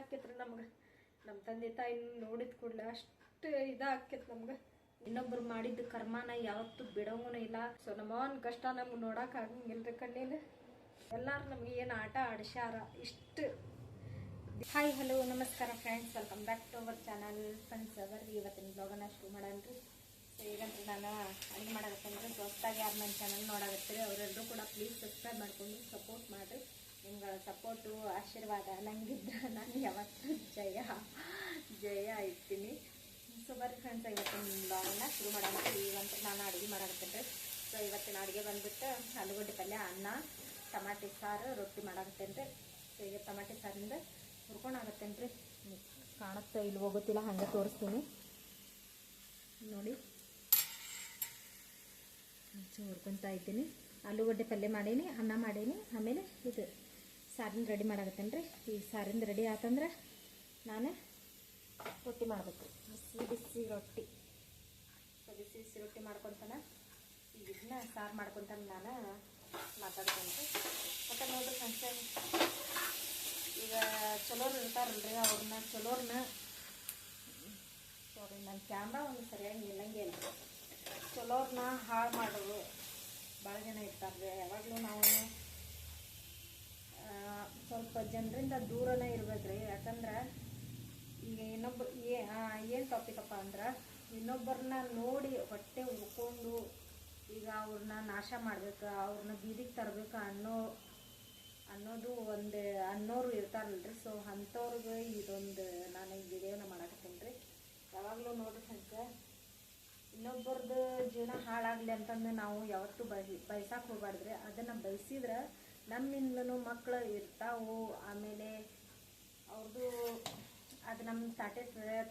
ಆಕೈತ್ರಿ ನಮ್ಗೆ. ನಮ್ಮ ತಂದೆ ತಾಯಿ ನೋಡಿದ ಕೂಡಲೇ ಅಷ್ಟು ಇದಾಕೈತಿ ನಮ್ಗೆ. ಇನ್ನೊಬ್ರು ಮಾಡಿದ್ದ ಕರ್ಮಾನ ಯಾವತ್ತೂ ಬಿಡೋಂಗೂ ಇಲ್ಲ. ಸೊ ನಮ್ಮವನ ಕಷ್ಟ ನಮ್ಗೆ ನೋಡಕ್ ಆಗಂಗಿಲ್ರಿ ಕಣ್ಣಿಲ್ಲ ಎಲ್ಲಾರು ನಮ್ಗೆ ಏನು ಆಟ ಆಡಿಸ್ಯಾರ ಇಷ್ಟು. ಹಾಯ್ ಹಲೋ ನಮಸ್ಕಾರ friends welcome back to our channel friends our ಇವತ್ತಿನ ಬ್ಲಾಗನ್ನ ಶುರು ಮಾಡನ್ರಿ. ಸೊ ಈಗಂತೂ ನಾನು ಅಡುಗೆ ಮಾಡಕತ್ತಂದ್ರೆ ಹೊಸ್ದಾಗಿ ಯಾರು ನನ್ನ ಚಾನಲ್ ನೋಡಾಕತ್ತೀರಿ ಅವರೆಲ್ಲರೂ ಕೂಡ ಪ್ಲೀಸ್ ಸಬ್ಸ್ಕ್ರೈಬ್ ಮಾಡ್ಕೊಂಡು ಸಪೋರ್ಟ್ ನಿಮ್ಗಳ ಸಪೋರ್ಟು ಆಶೀರ್ವಾದ ನಂಗಿದ್ರೆ ನಾನು ಯಾವತ್ತೂ ಜಯ ಜಯ ಇರ್ತೀನಿ. ಸೊ ಬರ್ರಿ ಫ್ರೆಂಡ್ಸ್ ಇವತ್ತಿನ ಬಾವನ್ನ ಶುರು ಮಾಡೋಣ. ಈಗಂತೂ ನಾನು ಅಡುಗೆ ಮಾಡಾಕತ್ತೇನೆ ಸೊ ಇವತ್ತಿನ ಅಡುಗೆ ಬಂದ್ಬಿಟ್ಟು ಆಲೂಗಡ್ಡೆ ಪಲ್ಯ, ಅನ್ನ, ಟಮಾಟೆ ಸಾರು, ರೊಟ್ಟಿ ಮಾಡಾಕತ್ತೇನೆ ರೀ ಸೊ ಈಗ ಟಮಾಟೆ ಸಾರಿಂದ ಹುರ್ಕೊಂಡು ಆಗತ್ತೇನೆ ರೀ. ಕಾಣುತ್ತೆ ಇಲ್ಲಿ ಹೋಗುತ್ತಿಲ್ಲ ಹಂಗೆ ತೋರಿಸ್ತೀನಿ. ನೋಡಿ. ಹುರ್ಕೊತಾ ಇದ್ದೀನಿ. ಆಲೂಗಡ್ಡೆ ಪಲ್ಯ ಮಾಡೀನಿ, ಅನ್ನ ಮಾಡೀನಿ. ಆಮೇಲೆ ಇದು. ಸಾರಿನ ರೆಡಿ ಮಾಡಾಕತ್ತೇನೆ ರೀ ಈ ಸಾರಿಂದ ರೆಡಿ ಆತಂದ್ರೆ ನಾನು ರೊಟ್ಟಿ ಮಾಡಬೇಕು. ಬಿಸಿ ಬಿಸಿ ರೊಟ್ಟಿ. ಸೊ ಬಿಸಿ ಬಿಸಿ ರೊಟ್ಟಿ ಮಾಡ್ಕೊತಾನೆ. ಈಗ ಇದನ್ನ ಸಾರು ಮಾಡ್ಕೊತಾನೆ ನಾನು ಮಾತಾಡ್ತೇನೆ ರೀ ಮತ್ತು ನೋಡ್ರಿ ಫಂಕ್ಷನ್ ಈಗ ಚಲೋರು ಇರ್ತಾರಲ್ರಿ ಅವ್ರನ್ನ, ಚಲೋರ್ನ ಸಾರಿ ನನ್ನ ಕ್ಯಾಮ್ರಾ ಒಂದು ಸರಿಯಾಗಿ ನಿಲ್ಲಂಗೆ ಇಲ್ಲ. ಚಲೋರ್ನ ಹಾಳು ಮಾಡೋರು ಭಾಳ ಜನ ಇರ್ತಾರೆ ಯಾವಾಗಲೂ ನಾವು ಸ್ವಲ್ಪ ಜನರಿಂದ ದೂರನೇ ಇರ್ಬೇಕ್ರಿ. ಯಾಕಂದ್ರೆ ಈಗ ಇನ್ನೊಬ್ಬ ಏನು ಟಾಪಿಕಪ್ಪ ಅಂದ್ರೆ ಇನ್ನೊಬ್ಬರನ್ನ ನೋಡಿ ಹೊಟ್ಟೆ ಉಳ್ಕೊಂಡು ಈಗ ಅವ್ರನ್ನ ನಾಶ ಮಾಡ್ಬೇಕು ಅವ್ರನ್ನ ಬೀದಿಗೆ ತರಬೇಕು ಅನ್ನೋ, ಅನ್ನೋದು ಒಂದು, ಅನ್ನೋರು ಇರ್ತಾರಲ್ರಿ. ಸೊ ಅಂಥವ್ರಿಗೆ ಇದೊಂದು ನಾನು ಈ ವಿಡಿಯೋನ ಮಾಡಕತ್ತೀನಿ ರೀ. ಯಾವಾಗಲೂ ನೋಡ್ರಿ ಹಂಗೆ ಇನ್ನೊಬ್ಬರದ್ದು ಜೀವನ ಹಾಳಾಗಲಿ ಅಂತಂದು ನಾವು ಯಾವತ್ತೂ ಬಯ್ ಬಯಸಕ್ಕೆ ಹೋಗ್ಬಾರ್ದ್ರಿ ಅದನ್ನು ಬಯಸಿದ್ರೆ ನಮ್ಮಿಂದನೂ ಮಕ್ಕಳು ಇರ್ತಾವು, ಆಮೇಲೆ ಅವ್ರದ್ದು ಅದು ನಮ್ಮ ತಟ್ಟೆ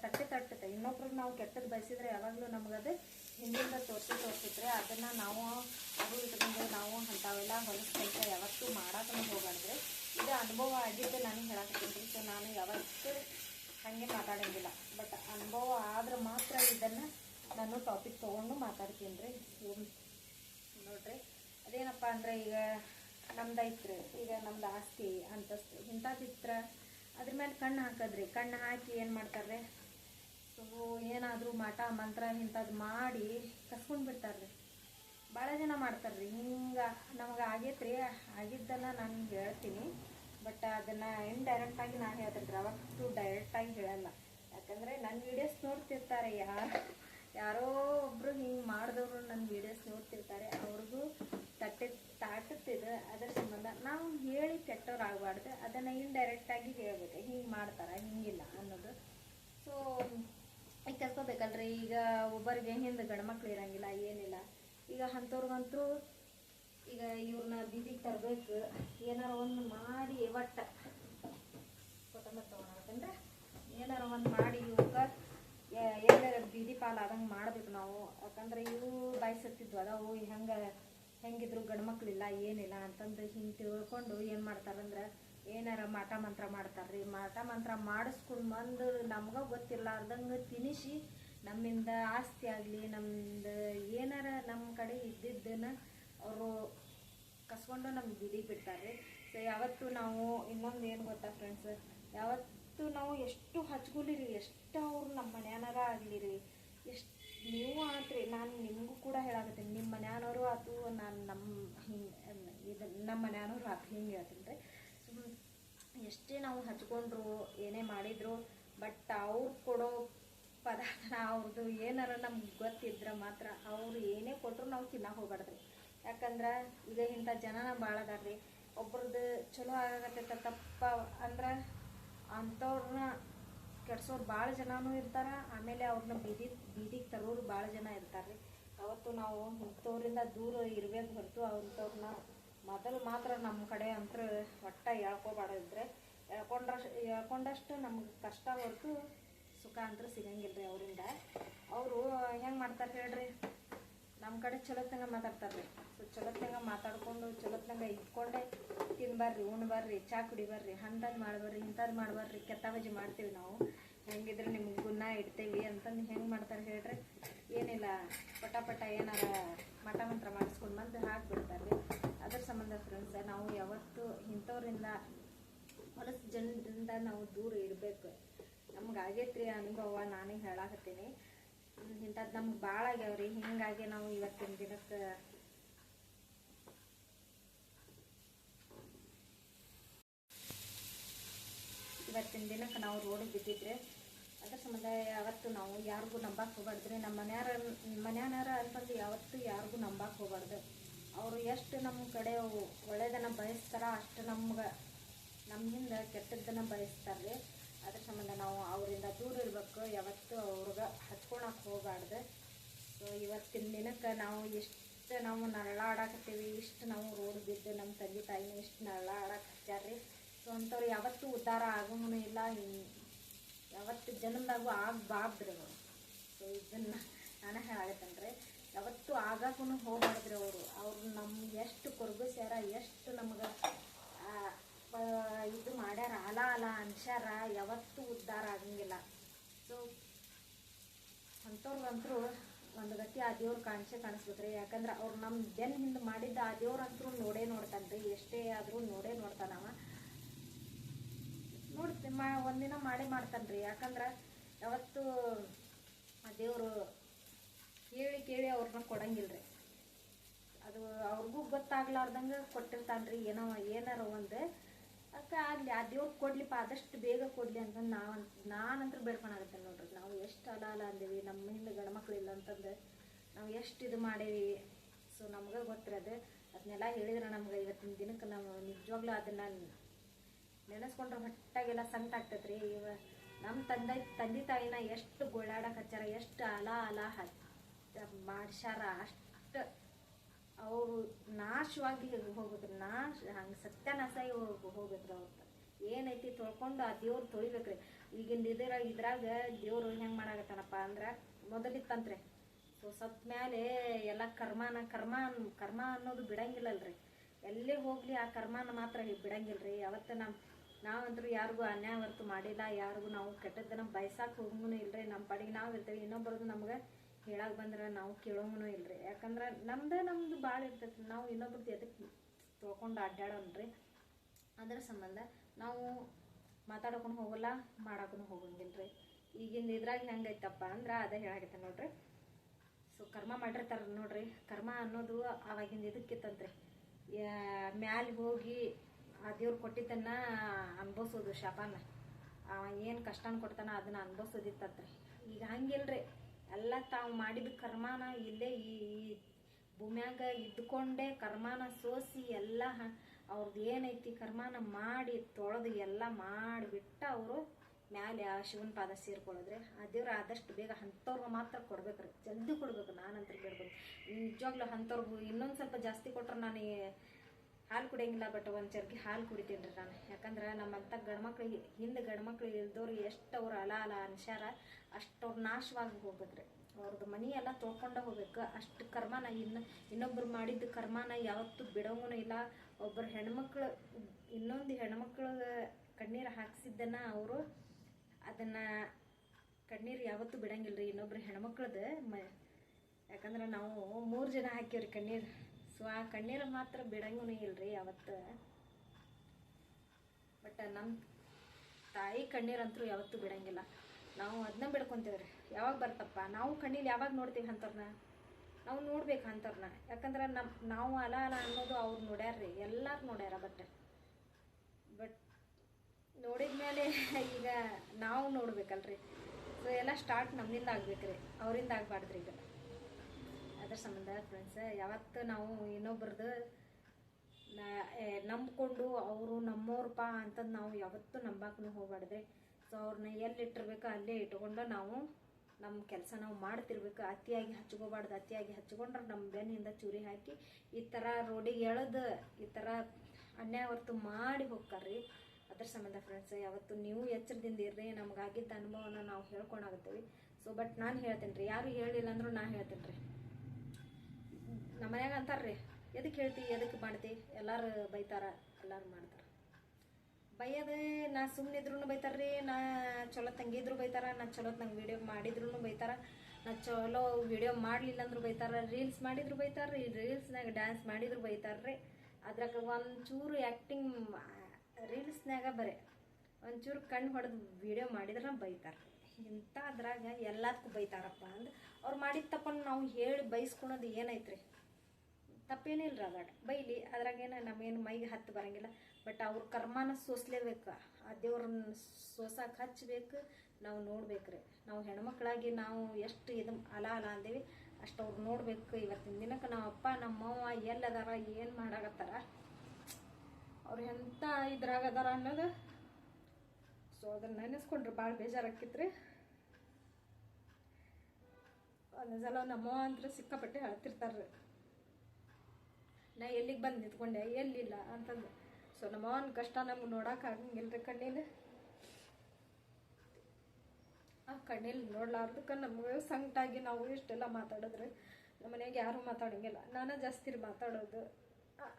ತಟ್ಟೆ ತಟ್ಟುತ್ತೆ. ಇನ್ನೊಬ್ರಿಗೆ ನಾವು ಕೆಟ್ಟದ್ದು ಬಯಸಿದ್ರೆ ಯಾವಾಗಲೂ ನಮಗದು ಹಿಂದಿಂದ ತೋರಿಸಿ ತೋರಿಸಿದ್ರೆ ಅದನ್ನು ನಾವು ಅದು ಇಟ್ಕೊಂಡು ನಾವು ಅಂಥವೆಲ್ಲ ಹೊಲಸು ಕೆಲಸ ಯಾವತ್ತೂ ಮಾಡೋಕ್ಕೂ ಹೋಗಂದ್ರೆ ಇದು ಅನುಭವ ಆಗಿದ್ದು ನಾನು ಹೇಳಕತ್ತೀನಿ. ಸೊ ನಾನು ಯಾವತ್ತೂ ಹಾಗೆ ಮಾತಾಡೋಂಗಿಲ್ಲ. ಬಟ್ ಅನುಭವ ಆದ್ರೆ ಮಾತ್ರ ಇದನ್ನು ನಾನು ಟಾಪಿಕ್ ತೊಗೊಂಡು ಮಾತಾಡ್ತೀನಿ ರೀ. ನೋಡ್ರಿ, ಅದೇನಪ್ಪ ಅಂದರೆ ಈಗ ನಮ್ದು ಐತ್ರಿ ಈಗ ನಮ್ದು ಆಸ್ತಿ, ಅಂತಸ್ತು ಚಿತ್ರ ಅದ್ರ ಮೇಲೆ ಕಣ್ಣು ಹಾಕದ್ರಿ. ಕಣ್ಣು ಹಾಕಿ ಏನು ಮಾಡ್ತಾರೆ ಸೊ, ಏನಾದರೂ ಮಠ, ಮಂತ್ರ ಇಂಥದ್ದು ಮಾಡಿ ಕಸ್ಕೊಂಡು ಬಿಡ್ತಾರ್ರಿ. ಭಾಳ ಜನ ಮಾಡ್ತಾರ್ರಿ. ಹಿಂಗೆ ನಮ್ಗೆ ಆಗೈತ್ರಿ. ಆಗಿದ್ದನ್ನು ನಾನು ಹೇಳ್ತೀನಿ. ಬಟ್ ಅದನ್ನು ಇಂಡೈರೆಕ್ಟಾಗಿ ನಾನು ಹೇಳ್ತೀನಿ ಅವತ್ತು ಡೈರೆಕ್ಟಾಗಿ ಹೇಳಲ್ಲ. ಯಾಕಂದರೆ ನನ್ನ ವೀಡಿಯೋಸ್ ನೋಡ್ತಿರ್ತಾರೆ ಯಾರು, ಯಾರೋ ಒಬ್ಬರು ಹಿಂಗೆ ಮಾಡಿದವರು ನನ್ನ ವೀಡಿಯೋಸ್ ನೋಡ್ತಿರ್ತಾರೆ. ಅವ್ರಿಗೂ ತಟ್ಟೆ ತಾಟುತ್ತಿದೆ ಅದರ ಸಂಬಂಧ. ನಾವು ಹೇಳಿ ಕೆಟ್ಟವ್ರಾಗಬಾರ್ದು, ಅದನ್ನು ಇನ್ಡೈರೆಕ್ಟಾಗಿ ಹೇಳ್ಬೇಕು. ಹಿಂಗೆ ಮಾಡ್ತಾರೆ, ಹಿಂಗಿಲ್ಲ ಅನ್ನೋದು. ಸೊ ಈಗ ಕಲ್ತ್ಕೋಬೇಕಲ್ರಿ ಈಗ ಒಬ್ಬರಿಗೆ ಹಿಂದೆ ಗಂಡು ಮಕ್ಳು ಇರಂಗಿಲ್ಲ, ಏನಿಲ್ಲ. ಈಗ ಅಂಥವ್ರಿಗಂತೂ ಈಗ ಇವ್ರನ್ನ ಬೀದಿಗೆ ತರಬೇಕು, ಏನಾರ ಒಂದು ಮಾಡಿ ಒಟ್ಟ. ಕೊತ್ತಂಬರಿ ತೊಗೊಂಡ್ರೆ ಏನಾರ ಒಂದು ಮಾಡಿ ಇವಕ್ಕೆ ಎಲ್ಲರ ಬೀದಿ ಪಾಲು ಆದಂಗೆ ಮಾಡ್ಬೇಕು ನಾವು. ಯಾಕಂದ್ರೆ ಇವು ಬಾಯಿಸತ್ತಿದ್ವು ಅದಾವು ಹೆಂಗೆ ಹೆಂಗಿದ್ರು ಗಂಡು ಮಕ್ಳಿಲ್ಲ, ಏನಿಲ್ಲ ಅಂತಂದು ಹಿಂಗೆ ತಿಳ್ಕೊಂಡು ಏನು ಮಾಡ್ತಾರಂದ್ರೆ, ಏನಾರ ಮಾಟ ಮಂತ್ರ ಮಾಡ್ತಾರ್ರಿ. ಮಾಟ ಮಂತ್ರ ಮಾಡಿಸ್ಕೊಂಡು ಬಂದು ನಮ್ಗೆ ಗೊತ್ತಿರ್ಲಾರ್ದಂಗೆ ತಿನಿಸಿ ನಮ್ಮಿಂದ ಆಸ್ತಿ ಆಗಲಿ, ನಮ್ದು ಏನಾರ ನಮ್ಮ ಕಡೆ ಇದ್ದಿದ್ದನ್ನು ಅವರು ಕಸ್ಕೊಂಡು ನಮ್ಗೆ ಬಿಡಿ ಬಿಡ್ತಾರೆ ಸೊ ಯಾವತ್ತು ನಾವು, ಇನ್ನೊಂದು ಏನು ಗೊತ್ತಾ ಫ್ರೆಂಡ್ಸ್ ಯಾವತ್ತು ನಾವು ಎಷ್ಟು ಹಚ್ಕೊಲಿರಿ ಎಷ್ಟು ಅವ್ರು ನಮ್ಮ ಮನ್ಯಾನಾರ ಆಗಲಿ ರೀ ಎಷ್ಟು ನೀವು ಆತ್ರಿ ನಾನು ನಿಮಗೂ ಕೂಡ ಹೇಳಾಕತ್ತೀನಿ. ನಿಮ್ಮ ಮನ್ಯಾನವರು ಆತು, ನಾನು ನಮ್ಮ ಹಿಂಗೆ, ಇದು ನಮ್ಮ ಮನ್ಯಾನೋರು ಆತು, ಹಿಂಗೆ ಹೇಳ್ತೀನಿ ರೀ. ಎಷ್ಟೇ ನಾವು ಹಚ್ಕೊಂಡ್ರು, ಏನೇ ಮಾಡಿದ್ರು ಬಟ್ ಅವ್ರು ಕೊಡೋ ಪದಾರ್ಥ ಅವ್ರದ್ದು ಏನಾರ ನಮ್ಗೆ ಗೊತ್ತಿದ್ರೆ ಮಾತ್ರ ಅವ್ರು ಏನೇ ಕೊಟ್ಟರು ನಾವು ತಿನ್ನಕ್ಕೆ ಹೋಗ್ಬಾರ್ದ್ರಿ. ಯಾಕಂದ್ರೆ ಈಗ ಇಂಥ ಜನನ ಭಾಳ ಅದಾರ್ರಿ. ಒಬ್ರದ್ದು ಚಲೋ ಆಗತ್ತೆ ತಪ್ಪ ಅಂದ್ರೆ ಅಂಥವ್ರನ್ನ ಕೆಡ್ಸೋರು ಭಾಳ ಜನನೂ ಇರ್ತಾರೆ. ಆಮೇಲೆ ಅವ್ರನ್ನ ಬೀದಿ, ಬೀದಿಗೆ ತರೋರು ಭಾಳ ಜನ ಇರ್ತಾರೆ ಅವತ್ತು ನಾವು ಇಂಥವ್ರಿಂದ ದೂರ ಇರಬೇಕು ಹೊರತು ಅಂಥವ್ರನ್ನ ಮೊದಲು ಮಾತ್ರ ನಮ್ಮ ಕಡೆ ಅಂತ ಒಟ್ಟ ಹೇಳ್ಕೊಬಾರ್ದಿದ್ರೆ ಹೇಳ್ಕೊಂಡ್ರಷ್ಟು ಹೇಳ್ಕೊಂಡಷ್ಟು ನಮ್ಗೆ ಕಷ್ಟ ಹೊರತು ಸುಖ ಅಂತ ಸಿಗಂಗಿಲ್ಲ ರೀ ಅವರಿಂದ. ಅವರು ಹೆಂಗೆ ಮಾಡ್ತಾರೆ ಹೇಳ್ರಿ? ನಮ್ಮ ಕಡೆ ಚಲೋತ್ನಂಗ ಮಾತಾಡ್ತಾರೆ ರೀ ಸೊ ಚಲೋತ್ನಂಗ ಮಾತಾಡ್ಕೊಂಡು ಚಲೋತ್ನಂಗ ಇಟ್ಕೊಂಡೆ ತಿನ್ಬಾರ್ರಿ ಉಣ್ಬಾರ್ರಿ ಚಾ ಕುಡಿಬಾರ್ರಿ ಅಂಥದ್ದು ಮಾಡ್ಬಾರ್ರಿ ಇಂಥದ್ದು ಮಾಡ್ಬಾರ್ರಿ ಬಜ್ಜಿ ಮಾಡ್ತೀವಿ ನಾವು. ಹೆಂಗಿದ್ರೆ ನಿಮ್ಗೆ ಗುನ್ನ ಇಡ್ತೇವಿ ಅಂತಂದು ಹೆಂಗೆ ಮಾಡ್ತಾರೆ ಹೇಳ್ರಿ. ಏನಿಲ್ಲ ಪಟ ಪಟ ಏನಾರ ಮಠ ಮಂತ್ರ ಮಾಡಿಸ್ಕೊಂಡು ಬಂದು ಹಾಕ್ಬಿಡ್ತಾರೆ ರೀ ಅದ್ರ ಸಂಬಂಧ ಫ್ರೆಂಡ್ಸ್ ನಾವು ಯಾವತ್ತೂ ಇಂಥವ್ರಿಂದ ಹೊಲಸು ಜನರಿಂದ ನಾವು ದೂರ ಇರಬೇಕು. ನಮ್ಗೆ ಆಗೈತ್ರಿ ಅನುಭವ, ನಾನೇ ಹೇಳಾಕತ್ತೀನಿ. ಇಂಥದ್ದು ನಮ್ಗೆ ಭಾಳ ಆಗ್ಯಾವ್ರಿ ಹಿಂಗಾಗಿ ನಾವು ಇವತ್ತಿನ ದಿನಕ್ಕೆ ಇವತ್ತಿನ ದಿನಕ್ಕೆ ನಾವು ರೋಡಿಗೆ ಬಿದ್ದಿದ್ರೆ. ಅದ್ರ ಸಂಬಂಧ ಯಾವತ್ತು ನಾವು ಯಾರಿಗೂ ನಂಬಕ್ಕೆ ಹೋಗ್ಬಾರ್ದ್ರಿ. ನಮ್ಮ ಮನ್ಯಾರ, ಮನ್ಯಾನಾರ ಅಂತಂದು ಯಾವತ್ತು ಯಾರಿಗೂ ನಂಬಕ್ಕೆ ಹೋಗ್ಬಾರ್ದು. ಅವರು ಎಷ್ಟು ನಮ್ಮ ಕಡೆ ಒಳ್ಳೇದನ್ನ ಬಯಸ್ತಾರ ಅಷ್ಟು ನಮ್ಗೆ, ನಮ್ಮಿಂದ ಕೆಟ್ಟದ್ದನ್ನು ಬಯಸ್ತಾರೆ ಅದ್ರ ಸಂಬಂಧ ನಾವು ಅವರಿಂದ ದೂರ ಇರ್ಬೇಕು, ಯಾವತ್ತು ಅವ್ರಿಗೆ ಹಚ್ಕೊಳಕ್ಕೆ ಹೋಗಬಾರ್ದು. ಸೊ ಇವತ್ತಿನ ದಿನಕ್ಕೆ ನಾವು ಎಷ್ಟು ನಾವು ನರಳಾಡಕತ್ತೀವಿ, ಇಷ್ಟು ನಾವು ರೋಡ್ ಬಿದ್ದು ನಮ್ಮ ತಂದೆ ತಾಯಿನ ಇಷ್ಟು ನರಳಾಡಕ್ಕೆ ಹಚ್ಚಾರ್ರಿ ಸೊ ಅಂಥವ್ರು ಯಾವತ್ತೂ ಉದ್ಧಾರ ಆಗೋಂಗೂ ಇಲ್ಲ ಯಾವತ್ತು ಜನ್ಮದಾಗೂ ಆಗಬಾರ್ದ್ರಿ ಅವರು. ಸೊ ಇದನ್ನು ನಾನು ಹೇಳತ್ತೇನ್ರಿ ಯಾವತ್ತೂ ಆಗಾಕೂ ಹೋಗ್ಬಾರ್ದ್ರಿ ಅವರು. ಅವ್ರು ನಮ್ಗೆ ಎಷ್ಟು ಕೊರಗಿಸ್ಯಾರ, ಎಷ್ಟು ನಮ್ಗೆ ಇದು ಮಾಡ್ಯಾರ ಅಲ ಅಲ ಅನ್ಸ್ಯಾರ, ಯಾವತ್ತೂ ಉದ್ಧಾರ ಆಗಂಗಿಲ್ಲ. ಸೊ ಅಂಥವ್ರಿಗಂತರೂ ಒಂದು ಗತಿ ಆ ದೇವ್ರು ಕಾಣಿಸೇ ಕಾಣಿಸ್ಬೇಕ್ರಿ ಯಾಕಂದ್ರೆ ಅವ್ರು ನಮ್ಮ ಬೆನ್ನ ಹಿಂದೆ ಮಾಡಿದ್ದ ಆ ದೇವ್ರಂತರೂ ನೋಡೇ ನೋಡ್ತಾನೆ ರೀ ಎಷ್ಟೇ ಆದರೂ ನೋಡೇ ನೋಡ್ತಾನವ ನೋಡ್ತೀನಿ ಮಾ, ಒಂದಿನ ಮಾಡೇ ಮಾಡ್ತಾನೆ ರೀ ಯಾಕಂದ್ರೆ ಯಾವತ್ತು ಆ ದೇವರು ಕೇಳಿ ಕೇಳಿ ಅವ್ರನ್ನ ಕೊಡಂಗಿಲ್ಲ ಅದು ಅವ್ರಿಗೂ ಗೊತ್ತಾಗ್ಲಾರ್ದಂಗೆ ಕೊಟ್ಟಿರ್ತಾನೆ ರೀ ಏನೋ ಏನಾರ ಒಂದು ಅದಕ್ಕೆ ಆಗಲಿ, ಆ ದೇವ್ರು ಕೊಡ್ಲಿಪ್ಪ, ಆದಷ್ಟು ಬೇಗ ಕೊಡಲಿ ಅಂತ ನಾವು ನಾನಂತೂ ಬೇಡ್ಕೊಳಾಗತ್ತೆ ನೋಡ್ರಿ. ನಾವು ಎಷ್ಟು ಅಲ ಅಲ ಅಂದೇವಿ, ನಮ್ಮ ಹಿಂದೆ ಗಂಡ ಮಕ್ಳು ಇಲ್ಲ ಅಂತಂದು ನಾವು ಎಷ್ಟು ಇದು ಮಾಡೇವಿ. ಸೊ ನಮ್ಗೆ ಗೊತ್ತಿರೋದು ಅದನ್ನೆಲ್ಲ ಹೇಳಿದ್ರೆ ನಮ್ಗೆ ಇವತ್ತಿನ ದಿನಕ್ಕೆ ನಾವು ನಿಜವಾಗ್ಲೂ ಅದನ್ನು ನೆನೆಸ್ಕೊಂಡ್ರೆ ಹೊಟ್ಟಾಗೆಲ್ಲ ಸಂಕಟ ರೀ ಇವ ನಮ್ಮ ತಂದೆ ತಂದೆ ತಾಯಿನ ಎಷ್ಟು ಗೊಳ್ಳಾಡಕ್ಕೆ ಹಚ್ಚಾರ ಎಷ್ಟು ಅಲ ಅಲ ಹ ಮಾಡ್ಸ್ಯಾರ, ಅಷ್ಟು ಅವರು ನಾಶವಾಗಿ ಹೋಗಿದ್ರು. ನಾಶ, ಹಂಗೆ ಸತ್ಯನಾಶಾಗಿ ಹೋಗಿದ್ರು ಅವ್ರ ಏನೈತಿ ತೊಳ್ಕೊಂಡು ಆ ದೇವ್ರು ತೊಳಿಬೇಕ್ರಿ. ಈಗಿನ ಇದ್ರ, ಇದ್ರಾಗ ದೇವ್ರು ಹೆಂಗೆ ಮಾಡಾಕತ್ತಾನಪ್ಪ ಅಂದ್ರೆ ಮೊದಲಿತ್ತಂತ್ರಿ ಸೊ ಸತ್ ಮೇಲೆ ಎಲ್ಲ ಕರ್ಮಾನ, ಕರ್ಮ ಕರ್ಮ ಅನ್ನೋದು ಬಿಡಂಗಿಲ್ಲಲ್ರಿ. ಎಲ್ಲೇ ಹೋಗ್ಲಿ ಆ ಕರ್ಮನ ಮಾತ್ರ ಬಿಡಂಗಿಲ್ರಿ. ಅವತ್ತು ನಮ್ಮ ನಾವಂತರೂ ಯಾರಿಗೂ ಅನ್ಯಾಯ ಹೊರತು ಮಾಡಿಲ್ಲ, ಯಾರಿಗೂ ನಾವು ಕೆಟ್ಟದ್ದನ್ನ ಬಯಸಾಕ್ ಹೋಗಂಗೂ ಇಲ್ರಿ. ನಮ್ಮ ಪಾಡಿಗೆ ನಾವು ಇರ್ತೇವೆ. ಇನ್ನೊಬ್ಬರದು ನಮ್ಗೆ ಹೇಳಕ್ ಬಂದ್ರೆ ನಾವು ಕೇಳೋಂಗೂ ಇಲ್ರಿ. ಯಾಕಂದ್ರೆ ನಮ್ದು ನಮ್ದು ಭಾಳ ಇರ್ತೈತಿ ನಾವು ಇನ್ನೊಬ್ರದ್ದು ಎದಕ್ಕೆ ತೊಳ್ಕೊಂಡು ಅಡ್ಡಾಡೋಣ್ರಿ ಅದ್ರ ಸಂಬಂಧ ನಾವು ಮಾತಾಡೋಕೊಂಡು ಹೋಗಲ್ಲ ಹೋಗೋಂಗಿಲ್ಲ ಹೋಗಂಗಿಲ್ರಿ. ಈಗಿನ ಇದ್ರಾಗ ಹೆಂಗೈತಪ್ಪ ಅಂದ್ರೆ ಅದೇ ಹೇಳಾಗೈತೆ ನೋಡ್ರಿ. ಸೊ ಕರ್ಮ ಮಾಡಿರ್ತಾರ ನೋಡ್ರಿ. ಕರ್ಮ ಅನ್ನೋದು ಆವಾಗಿಂದ ಇದಕ್ಕಿತ್ತಂತ್ರಿ. ಮ್ಯಾಲ ಹೋಗಿ ಆ ದೇವ್ರು ಕೊಟ್ಟಿದ್ದನ್ನ ಅನ್ಭವಿಸೋದು ಶಾಪಾನ. ಏನು ಕಷ್ಟನ ಕೊಡ್ತಾನ ಅದನ್ನ ಅನ್ಭವಿಸೋದಿತ್ತಂತ್ರಿ. ಈಗ ಹಂಗಿಲ್ರಿ. ಎಲ್ಲ ತಾವು ಮಾಡಿದ ಕರ್ಮಾನ ಇಲ್ಲೇ ಈ ಭೂಮ್ಯಾಗ ಇದ್ಕೊಂಡೇ ಕರ್ಮಾನ ಸೋಸಿ ಎಲ್ಲ ಅವ್ರದ್ದು ಏನೈತಿ ಕರ್ಮಾನ ಮಾಡಿ ತೊಳೆದು ಎಲ್ಲ ಮಾಡಿಬಿಟ್ಟು ಅವರು ಮ್ಯಾಲೆ ಆ ಶಿವನ ಪಾದ ಸೇರ್ಕೊಳ್ಳೋದ್ರೆ ಆ ದೇವ್ರು ಆದಷ್ಟು ಬೇಗ ಅಂಥವ್ರಿಗೆ ಮಾತ್ರ ಕೊಡ್ಬೇಕ್ರಿ. ಜಲ್ದಿ ಕೊಡ್ಬೇಕು ನಾನಂತ ಬಿಡ್ಬೇಕು ನಿಜವಾಗ್ಲೂ ಅಂಥವ್ರಿಗೂ ಇನ್ನೊಂದು ಸ್ವಲ್ಪ ಜಾಸ್ತಿ ಕೊಟ್ರೆ ನಾನು ಹಾಲು ಕುಡಿಯಂಗಿಲ್ಲ ಬಟ್ ಒಂದು ಚರ್ಗಿ ಹಾಲು ಕುಡಿತೀನಿ ರೀ ನಾನು. ಯಾಕಂದ್ರೆ ನಮ್ಮಂಥ ಗಂಡ್ಮಕ್ಳು, ಹಿಂದೆ ಗಂಡ್ಮಕ್ಳು ಇಲ್ದವ್ರು ಎಷ್ಟು ಅವ್ರು ಅಲ ಅಲ ಅನ್ಸ್ಯಾರ, ಅಷ್ಟು ಅವ್ರು ನಾಶವಾಗಿ ಹೋಗ್ಬೇಕ್ರಿ. ಅವ್ರದ್ದು ಮನಿ ಎಲ್ಲ ತೊಳ್ಕೊಂಡ ಹೋಗ್ಬೇಕು. ಅಷ್ಟು ಕರ್ಮನ ಇನ್ನು, ಇನ್ನೊಬ್ರು ಮಾಡಿದ ಕರ್ಮನ ಯಾವತ್ತೂ ಬಿಡೋಂಗೂ ಇಲ್ಲ. ಒಬ್ಬರು ಹೆಣ್ಮಕ್ಳು, ಇನ್ನೊಂದು ಹೆಣ್ಮಕ್ಳು ಕಣ್ಣೀರು ಹಾಕ್ಸಿದ್ದನ್ನ ಅವರು ಅದನ್ನ ಕಣ್ಣೀರು ಯಾವತ್ತೂ ಬಿಡಂಗಿಲ್ರಿ ಇನ್ನೊಬ್ರು ಹೆಣ್ಮಕ್ಳದ್ದು ಮ, ಯಾಕಂದ್ರೆ ನಾವು ಮೂರು ಜನ ಹಾಕಿವ್ರಿ ಕಣ್ಣೀರು. ಸೊ ಆ ಕಣ್ಣೀರು ಮಾತ್ರ ಬಿಡಂಗೂ ಇಲ್ರಿ ಅವತ್ತು. ಬಟ್ ನಮ್ಮ ತಾಯಿ ಕಣ್ಣೀರಂತೂ ಯಾವತ್ತೂ ಬಿಡಂಗಿಲ್ಲ. ನಾವು ಅದನ್ನ ಬಿಡ್ಕೊಂತೀವ್ರಿ. ಯಾವಾಗ ಬರ್ತಪ್ಪ? ನಾವು ಕಣ್ಣೀರು ಯಾವಾಗ ನೋಡ್ತೀವಿ ಅಂಥವ್ರನ್ನ ನಾವು ನೋಡ್ಬೇಕು ಅಂಥವ್ರನ್ನ ಯಾಕಂದ್ರೆ ನಮ್ಮ ನಾವು ಅಲ ಅಲ ಅನ್ನೋದು ಅವ್ರು ನೋಡ್ಯಾರ್ರಿ. ಎಲ್ಲರೂ ನೋಡ್ಯಾರ ಬಟ್ ಬಟ್ ನೋಡಿದ ಮೇಲೆ ಈಗ ನಾವು ನೋಡ್ಬೇಕಲ್ರಿ. ಸೊ ಎಲ್ಲ ಸ್ಟಾರ್ಟ್ ನಮ್ಮಿಂದ ಆಗ್ಬೇಕ್ರಿ. ಅವರಿಂದ ಆಗ್ಬಾರ್ದ್ರಿ ಈಗ. ಅದ್ರ ಸಂಬಂಧ ಫ್ರೆಂಡ್ಸ್ ಯಾವತ್ತು ನಾವು ಇನ್ನೊಬ್ರದ್ದು ನಂಬ್ಕೊಂಡು ಅವರು ನಮ್ಮವ್ರಪ್ಪ ಅಂತಂದು ನಾವು ಯಾವತ್ತೂ ನಂಬಕ್ಕೂ ಹೋಗ್ಬಾರ್ದ್ರಿ ಸೊ ಅವ್ರನ್ನ ಎಲ್ಲಿ ಇಟ್ಟಿರ್ಬೇಕು ಅಲ್ಲೇ ಇಟ್ಕೊಂಡು ನಾವು ನಮ್ಮ ಕೆಲಸ ನಾವು ಮಾಡ್ತಿರ್ಬೇಕು. ಅತಿಯಾಗಿ ಹಚ್ಕೋಬಾರ್ದು, ಅತಿಯಾಗಿ ಹಚ್ಕೊಂಡ್ರೆ ನಮ್ಮ ಬೆನ್ನಿಂದ ಚೂರಿ ಹಾಕಿ ಈ ಥರ ರೋಡಿಗೆ ಎಳೆದು ಈ ಥರ ಅನ್ಯಾಯ ಹೊರ್ತು ಮಾಡಿ ಹೋಗ್ತಾರ್ರಿ ಅದ್ರ ಸಂಬಂಧ ಫ್ರೆಂಡ್ಸ್ ಯಾವತ್ತು ನೀವು ಎಚ್ಚರದಿಂದ ಇರ್ರಿ. ನಮಗಾಗಿದ್ದ ಅನುಭವನ ನಾವು ಹೇಳ್ಕೊಳಾಗತ್ತೀವಿ ಸೊ ಬಟ್ ನಾನು ಹೇಳ್ತೇನೆ ರೀ ಯಾರು ಹೇಳಿಲ್ಲ ಅಂದ್ರೂ ನಾನು ಹೇಳ್ತೇನೆ ರೀ ನಮ್ಮ ಮನ್ಯಾಗ ಅಂತಾರ್ರಿ ಎದಕ್ಕೆ ಹೇಳ್ತಿ ಎದಕ್ಕೆ ಮಾಡ್ತಿ, ಎಲ್ಲಾರು ಬೈತಾರ, ಎಲ್ಲಾರು ಮಾಡ್ತಾರ. ಬೈಯೋದು ನಾ ಸುಮ್ಮನಿದ್ರು ಬೈತಾರ್ರಿ, ನಾ ಚಲೋ ತಂಗಿದ್ರು ಬೈತಾರ, ನಾ ಚಲೋ ನಂಗೆ ವಿಡಿಯೋ ಮಾಡಿದ್ರು ಬೈತಾರ, ನಾ ಚಲೋ ವಿಡಿಯೋ ಮಾಡಲಿಲ್ಲ ಅಂದ್ರು ಬೈತಾರ ರೀಲ್ಸ್ ಮಾಡಿದ್ರು ಬೈತಾರ್ರಿ ರೀಲ್ಸ್ನಾಗ ಡ್ಯಾನ್ಸ್ ಮಾಡಿದ್ರು ಬೈತಾರ್ರಿ. ಅದ್ರಾಗ ಒಂಚೂರು ಆ್ಯಕ್ಟಿಂಗ್ ರೀಲ್ಸ್ನ್ಯಾಗ ಬರೀ, ಒಂಚೂರು ಕಣ್ಣು ಹೊಡೆದು ವಿಡಿಯೋ ಮಾಡಿದ್ರೆ ಬೈತಾರೆ. ಇಂಥ ಅದ್ರಾಗ ಎಲ್ಲದಕ್ಕೂ ಬೈತಾರಪ್ಪ ಅಂದ್ರೆ ಅವ್ರು ಮಾಡಿದ ತಪ್ಪನ್ನು ನಾವು ಹೇಳಿ ಬೈಸ್ಕೊಳೋದು ಏನೈತ್ರಿ ತಪ್ಪೇನಿಲ್ಲ ಅದಾಗ ಬೈಲಿ ಅದ್ರಾಗೇನು ನಮಗೇನು ಮೈಗೆ ಹತ್ತು ಬರಂಗಿಲ್ಲ. ಬಟ್ ಅವ್ರ ಕರ್ಮನ ಸೋಸ್ಲೇಬೇಕು. ಆ ದೇವ್ರನ್ನ ಸೋಸಕ್ಕೆ ಹಚ್ಚಬೇಕು ನಾವು ನೋಡ್ಬೇಕ್ರಿ. ನಾವು ಹೆಣ್ಮಕ್ಳಾಗಿ ನಾವು ಎಷ್ಟು ಇದು ಅಲ ಅಲ ಅಂದೇವಿ, ಅಷ್ಟು ಅವ್ರು ನೋಡ್ಬೇಕು. ಇವತ್ತಿನ ದಿನಕ್ಕೆ ನಮ್ಮ ಅಪ್ಪ, ನಮ್ಮವ್ವ ಎಲ್ಲದಾರ ಏನು ಮಾಡಾಕತ್ತಾರ? ಅವ್ರು ಎಂಥ ಇದ್ರಾಗ ಅದಾರ ಅನ್ನೋದು ಸೊ ಅದನ್ನ ನೆನೆಸ್ಕೊಂಡ್ರೆ ಭಾಳ ಬೇಜಾರಾಕಿತ್ರಿ ಒಂದೊಂದ್ಸಲ ಸಲ ನಮ್ಮವ್ವ ಅಂದ್ರೆ ಸಿಕ್ಕಾಪಟ್ಟೆ ಅಳ್ತಿರ್ತಾರ್ರಿ. ನಾ ಎಲ್ಲಿಗೆ ಬಂದು ನಿಂತ್ಕೊಂಡೆ? ಎಲ್ಲಿಲ್ಲ ಅಂತಂದು. ಸೊ ನಮ್ಮವನ ಕಷ್ಟ ನಮ್ಗೆ ನೋಡಕ್ಕೆ ಆಗಂಗಿಲ್ರಿ ಕಣ್ಣಿನ ಆ ಕಣ್ಣೀಲಿ ನೋಡ್ಲಾರ್ದಕ್ಕೆ ನಮ್ಗೆ ಸಂಕಟಾಗಿ ನಾವು ಇಷ್ಟೆಲ್ಲ ಮಾತಾಡಿದ್ರೆ. ನಮ್ಮ ಮನೆಯಾಗ ಯಾರೂ ಮಾತಾಡಂಗಿಲ್ಲ. ನಾನು ಜಾಸ್ತಿ ಮಾತಾಡೋದು.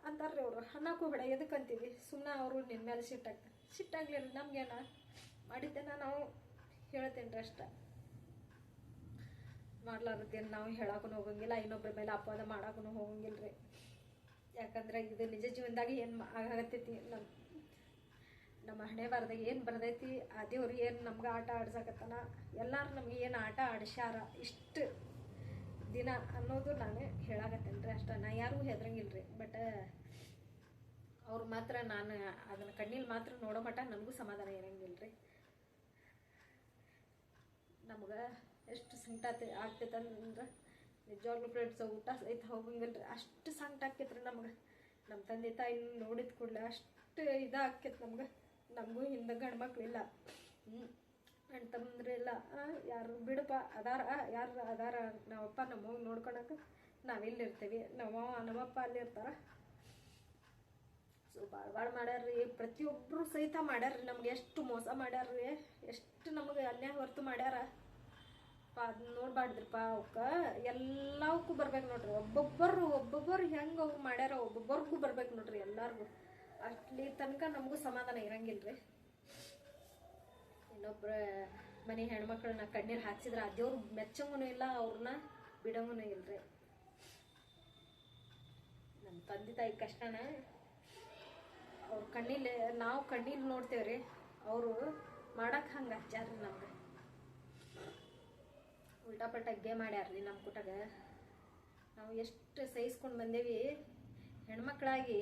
ಅಂತಾರ್ರಿ ಅವರು. ಅನ್ನಕ್ಕೂ ಬೇಡ ಎದಕ್ಕೆ ಅಂತೀವಿ? ಸುಮ್ಮನೆ ಅವರು ನಿನ್ನ ಮೇಲೆ ಸಿಟ್ಟಾಗ್ತಾರೆ ಸಿಟ್ಟಾಗ್ಲಿಲ್ಲ ನಮ್ಗೇನ? ಮಾಡಿದ್ದೇನ ನಾವು ಹೇಳ್ತೇನೆ ರೀ ಅಷ್ಟ. ಮಾಡ್ಲಾರ್ದೇನು ನಾವು ಹೇಳಕ್ಕೂ ಹೋಗಂಗಿಲ್ಲ ಇನ್ನೊಬ್ಬರ ಮೇಲೆ ಅಪವಾದ ಮಾಡಕ್ಕೂ ಹೋಗಂಗಿಲ್ಲ ರೀ ಯಾಕಂದ್ರೆ ಇದು ನಿಜ ಜೀವನದಾಗ ಏನು ಆಗತ್ತೈತಿ ನಮ್ಮ ನಮ್ಮ ಹಣೆ ಬಾರದಾಗ ಏನು ಬರ್ದೈತಿ, ಆ ದೇವ್ರು ಏನು ನಮ್ಗೆ ಆಟ ಆಡ್ಸಕತ್ತಾನ, ಎಲ್ಲರೂ ನಮ್ಗೆ ಏನು ಆಟ ಆಡಿಸ್ಯಾರ ಇಷ್ಟು ದಿನ ಅನ್ನೋದು ನಾನು ಹೇಳಾಕತ್ತೇನೆ ರೀ ಅಷ್ಟೇ. ನಾ ಯಾರಿಗೂ ಹೆದ್ರಂಗಿಲ್ಲ ಬಟ್ ಅವ್ರು ಮಾತ್ರ ನಾನು ಅದನ್ನು ಕಣ್ಣೀಲಿ ಮಾತ್ರ ನೋಡೋ ಮಟ್ಟ ನನಗೂ ಸಮಾಧಾನ ಇರಂಗಿಲ್ಲ ರೀ ನಮ್ಗೆ ಎಷ್ಟು ಸಂಕಟ ಆಗ್ತೈತೆ ಅಂದ್ರೆ ನಿಜವಾಗ್ಲೂ ಫ್ರೆಂಡ್ಸ್ ಊಟ ಸಹಿತ ಹೋಗಂಗಿಲ್ಲ ರೀ ಅಷ್ಟು ಸಂಕಟ ಆಕೈತ್ರಿ ನಮ್ಗೆ. ನಮ್ಮ ತಂದೆ ತಾಯಿ ನೋಡಿದ ಕೂಡಲೇ ಅಷ್ಟು ಇದಾಕೈತೆ ನಮ್ಗೆ. ನಮಗೂ ಹಿಂದೆ ಗಂಡು ಮಕ್ಳಿಲ್ಲ ಹ್ಞೂ ಅಣ್ಣ ತಮ್ಮಂದ್ರಿಲ್ಲ ಯಾರು ಬಿಡಪ್ಪ, ಅದಾರ ಯಾರು ಅದಾರ. ನಾವಪ್ಪ ನಮ್ಮವ್ವ ನೋಡ್ಕೊಳಕ್ಕೆ ನಾವಿಲ್ಲಿರ್ತೀವಿ ನಮ್ಮವ್ವ ನಮ್ಮಪ್ಪ ಅಲ್ಲಿರ್ತಾರ ಸೊ ಭಾಳ ಭಾಳ ಮಾಡ್ಯಾರ್ರಿ. ಪ್ರತಿಯೊಬ್ಬರು ಸಹಿತ ಮಾಡ್ಯಾರ್ರಿ ನಮ್ಗೆ. ಎಷ್ಟು ಮೋಸ ಮಾಡ್ಯಾರ್ರಿ. ಎಷ್ಟು ನಮಗೆ ಅನ್ಯಾಯ ಹೊರತು ಮಾಡ್ಯಾರ. ಪಾ ಅದನ್ನ ಪಾ ಅವಕ್ಕ. ಎಲ್ಲವಕ್ಕೂ ಬರ್ಬೇಕು ನೋಡ್ರಿ. ಒಬ್ಬೊಬ್ಬರು ಒಬ್ಬೊಬ್ಬರು ಹೆಂಗೆ ಅವ್ರು ಮಾಡ್ಯಾರ, ಒಬ್ಬೊಬ್ಬರಿಗೂ ಬರ್ಬೇಕು ನೋಡ್ರಿ ಎಲ್ಲಾರ್ಗು. ಅಷ್ಟ್ಲಿ ತನಕ ನಮಗೂ ಸಮಾಧಾನ ಇರಂಗಿಲ್ಲ ರೀ ಇನ್ನೊಬ್ಬರ ಮನೆ ಹೆಣ್ಮಕ್ಳನ್ನ ಕಣ್ಣೀರು ಹಾಕ್ಸಿದ್ರೆ ಆ ದೇವ್ರು ಮೆಚ್ಚಂಗೂ ಇಲ್ಲ ಅವ್ರನ್ನ ಬಿಡಂಗೂ ಇಲ್ರಿ. ನಮ್ಮ ತಂದೆ ತಾಯಿ ಕಷ್ಟನ ಅವ್ರ ಕಣ್ಣೀಲಿ, ನಾವು ಕಣ್ಣೀಲಿ ನೋಡ್ತೇವ್ರಿ. ಅವರು ಮಾಡೋಕೆ ಹಂಗೆ ಹಚ್ಚಾರ್ರಿ ನಮ್ಗೆ. ಉಲ್ಟಾ ಪಲ್ಟಾ ಗೆ ಮಾಡ್ಯಾರ್ರಿ ನಮ್ಮ ಕುಟಾಗ. ನಾವು ಎಷ್ಟು ಸಹಿಸ್ಕೊಂಡು ಬಂದೇವಿ, ಹೆಣ್ಮಕ್ಳಾಗಿ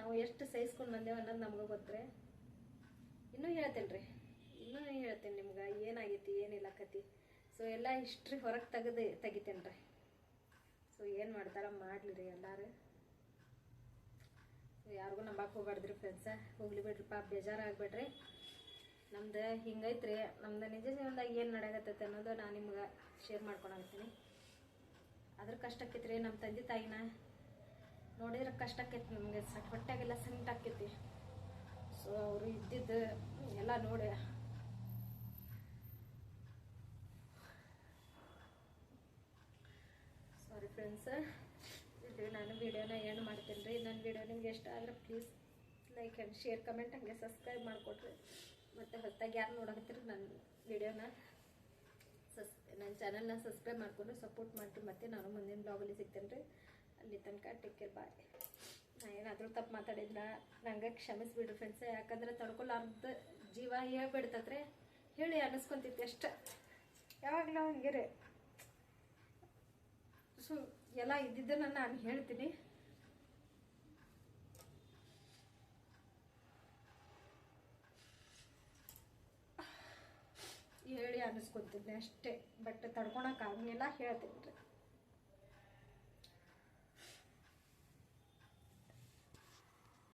ನಾವು ಎಷ್ಟು ಸಹಿಸ್ಕೊಂಡು ಬಂದೇವೆ ಅನ್ನೋದು ನಮ್ಗೆ ಗೊತ್ತ್ರೆ. ಇನ್ನೂ ಹೇಳ್ತೇನೆ ರೀ ಇನ್ನೂ ಹೇಳ್ತೇನೆ ನಿಮ್ಗೆ ಏನಾಗೈತಿ, ಏನಿಲ್ಲ ಕತಿ. ಸೊ ಎಲ್ಲ ಹಿಸ್ಟ್ರಿ ಹೊರಗೆ ತೆಗೆದು ತೆಗಿತೇನೆ ರೀ ಸೊ ಏನು ಮಾಡ್ತಾರ ಮಾಡಲಿ ರೀ ಎಲ್ಲರೂ ಯಾರಿಗೂ ನಂಬಕ್ಕೆ ಹೋಗ್ಬಾರ್ದ್ರಿ ಫ್ರೆಂಡ್ಸ ಹೋಗ್ಲಿ ಬಿಡ್ರಿಪ್ಪ ಬೇಜಾರಾಗ್ಬೇಡ್ರಿ. ನಮ್ದು ಹಿಂಗೈತ್ರಿ, ನಮ್ದು ನಿಜ ಜೀವನದಾಗ ಏನು ನಡೆಯಕತ್ತೈತೆ ಅನ್ನೋದು ನಾನು ನಿಮ್ಗೆ ಶೇರ್ ಮಾಡ್ಕೊಳಕತ್ತೀನಿ ಅದ್ರ ಕಷ್ಟಕ್ಕೈತ್ರಿ ನಮ್ಮ ತಂದೆ ತಾಯಿನ ನೋಡಿದ್ರೆ ಕಷ್ಟ ಆಕೈತಿ ನಮಗೆ. ಸಟ್ ಹೊಟ್ಟೆಗೆಲ್ಲ ಸಂಕಟ ಆಕೈತಿ. ಸೊ ಅವರು ಇದ್ದಿದ್ದು ಎಲ್ಲ ನೋಡಿ. ಸಾರಿ ಫ್ರೆಂಡ್ಸ್ ಇದು ನಾನು ವಿಡಿಯೋನ ಏನು ಮಾಡ್ತೀನಿ ರೀ ನನ್ನ ವಿಡಿಯೋ ನಿಮ್ಗೆ ಇಷ್ಟ ಆದರೆ please like and share comment ಹಂಗೆ ಸಬ್ಸ್ಕ್ರೈಬ್ ಮಾಡಿಕೊಡ್ರಿ ಮತ್ತು ಹೊಸದಾಗಿ ಯಾರು ನೋಡಕತ್ತೀರಿ ನನ್ನ ವಿಡಿಯೋನ ಸಸ್ ನನ್ನ ಚಾನಲ್ನ ಸಬ್ಸ್ಕ್ರೈಬ್ ಮಾಡಿಕೊಂಡು ಸಪೋರ್ಟ್ ಮಾಡಿರಿ. ಮತ್ತು ನಾನು ಮುಂದಿನ ಬ್ಲಾಗಲ್ಲಿ ಸಿಗ್ತೇನೆ ರೀ ಅಲ್ಲಿ ತನಕ ಟೇಕ್ ಕೇರ್ ಬಾಯ್ ನಾ ಏನಾದರೂ ತಪ್ಪು ಮಾತಾಡಿದ್ನ, ನಂಗೆ ಕ್ಷಮಿಸ್ಬಿಡ್ರಿ ಫ್ರೆಂಡ್ಸ್ ಯಾಕಂದ್ರೆ ತಡ್ಕೊಲಾರ್ದ ಜೀವ ಹೇಳ್ಬಿಡ್ತದ್ರೆ ಹೇಳಿ ಅನಿಸ್ಕೊಂತಿತ್ತು ಅಷ್ಟೆ. ಯಾವಾಗಲೂ ಹಂಗೆ ರೀ? ಸೊ, ಎಲ್ಲ ಇದ್ದಿದ್ದನ್ನು ನಾನು ಹೇಳ್ತೀನಿ. ಹೇಳಿ ಅನ್ನಿಸ್ಕೊಂತೀನಿ ಅಷ್ಟೇ. ಬಟ್ ತಡ್ಕೊಳಕ್ಕಾಗಲಿಲ್ಲ ಹೇಳ್ತೀನಿ ರೀ.